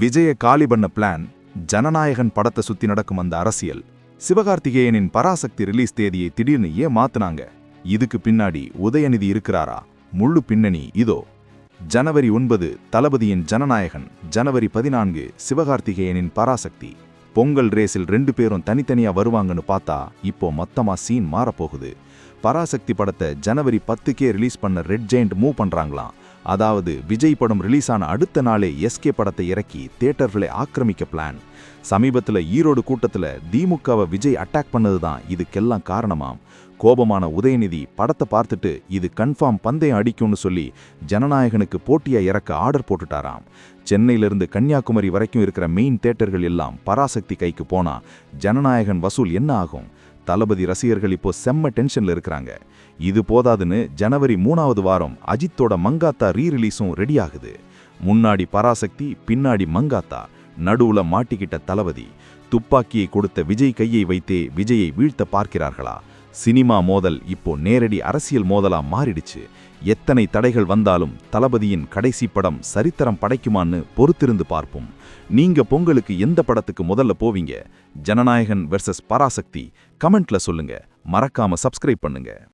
விஜய காலி பண்ண பிளான் ஜனநாயகன் படத்தை சுத்தி நடக்கும் அந்த அரசியல் சிவகார்த்திகேயனின் பராசக்தி ரிலீஸ் தேதியை திடீர்னு ஏன் மாத்தினாங்க? இதுக்கு பின்னாடி உதயநிதி இருக்கிறாரா? முழு பின்னணி இதோ. ஜனவரி ஒன்பது தளபதியின் ஜனநாயகன் ஜனவரி பதினான்கு சிவகார்த்திகேயனின் பராசக்தி. பொங்கல் ரேஸில் ரெண்டு பேரும் தனித்தனியா வருவாங்கன்னு பார்த்தா இப்போ மொத்தமா சீன் மாறப்போகுது. பராசக்தி படத்தை ஜனவரி பத்துக்கே ரிலீஸ் பண்ண ரெட் ஜெயண்ட் மூவ் பண்றாங்களாம். அதாவது விஜய் படம் ரிலீஸ் ஆன அடுத்த நாளே எஸ்கே படத்தை இறக்கி தியேட்டர்களை ஆக்கிரமிக்க பிளான் சமீபத்தில் ஈரோடு கூட்டத்தில் திமுகவை விஜய் அட்டாக் பண்ணது தான் இதுக்கெல்லாம் காரணமாம். கோபமான உதயநிதி படத்தை பார்த்துட்டு இது கன்ஃபார்ம் பந்தயம் அடிக்கும்னு சொல்லி ஜனநாயகனுக்கு போட்டியா இறக்க ஆர்டர் போட்டுட்டாராம். சென்னையிலிருந்து கன்னியாகுமரி வரைக்கும் இருக்கிற மெயின் தேட்டர்கள் எல்லாம் பராசக்தி கைக்கு போனா ஜனநாயகன் வசூல் என்ன ஆகும்? தளபதி ரசிகர்கள் இப்போ செம்ம டென்ஷன்ல இருக்கிறாங்க. இது போதாதுன்னு ஜனவரி மூணாவது வாரம் அஜித்தோட மங்காத்தா ரீ ரிலீஸும் ரெடி ஆகுது. முன்னாடி பராசக்தி பின்னாடி மங்காத்தா நடுவுல மாட்டிக்கிட்ட தளபதி. துப்பாக்கியை கொடுத்த விஜய் கையை வைத்தே விஜயை வீழ்த்த பார்க்கிறார்களா? சினிமா மோதல் இப்போ நேரடி அரசியல் மோதலா மாறிடுச்சு. எத்தனை தடைகள் வந்தாலும் தளபதியின் கடைசி படம் சரித்திரம் படைக்குமான்னு பொறுத்திருந்து பார்ப்போம். நீங்க பொங்கலுக்கு எந்த படத்துக்கு முதல்ல போவீங்க? ஜனநாயகன் வெர்சஸ் பராசக்தி. கமெண்ட்ல சொல்லுங்க. மறக்காம சப்ஸ்கிரைப் பண்ணுங்க.